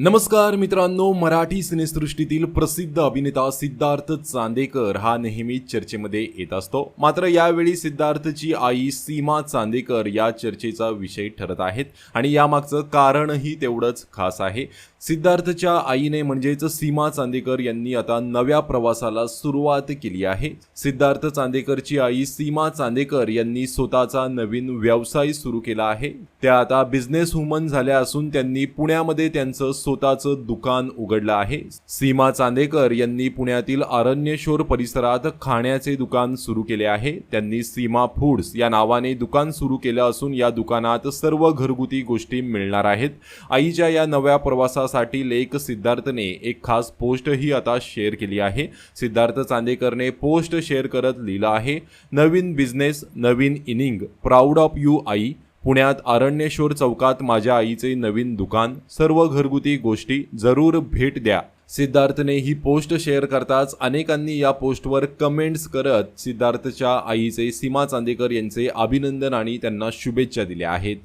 नमस्कार मित्रांनो मराठी सिनेसृष्टीतील प्रसिद्ध अभिनेता सिद्धार्थ चांदेकर हा नेहमीच चर्चेमध्ये येत असतो. मात्र यावेळी सिद्धार्थची आई सीमा चांदेकर या चर्चेचा विषय ठरत आहेत आणि यामागचं कारणही तेवढंच खास आहे. सिद्धार्थच्या आईने म्हणजेच सीमा चांदेकर यांनी आता नव्या प्रवासाला सुरुवात केली आहे. सिद्धार्थ चांदेकरची आई सीमा चांदेकर यांनी स्वतःचा नवीन व्यवसाय सुरू केला आहे. त्या आता बिझनेस वुमन झाल्या असून त्यांनी पुण्यामध्ये त्यांचं स्वतःचं दुकान उघडलं आहे. सीमा चांदेकर यांनी पुण्यातील अरण्यशोर परिसरात खाण्याचे दुकान सुरू केले आहे. त्यांनी सीमा फूड्स या नावाने दुकान सुरू केलं असून या दुकानात सर्व घरगुती गोष्टी मिळणार आहेत. आईच्या या नव्या प्रवासासाठी लेख सिद्धार्थने एक खास पोस्टही आता शेअर केली आहे. सिद्धार्थ चांदेकरने पोस्ट शेअर करत लिहिलं आहे. नवीन बिझनेस नवीन इनिंग प्राऊड ऑफ यू आई पुण्यात आरण्येश्वर चौकात माझ्या आईचे नवीन दुकान सर्व घरगुती गोष्टी जरूर भेट द्या. सिद्धार्थने ही पोस्ट शेअर करताच अनेकांनी या पोस्टवर कमेंट्स करत सिद्धार्थच्या आईचे सीमा चांदेकर यांचे अभिनंदन आणि त्यांना शुभेच्छा दिल्या आहेत.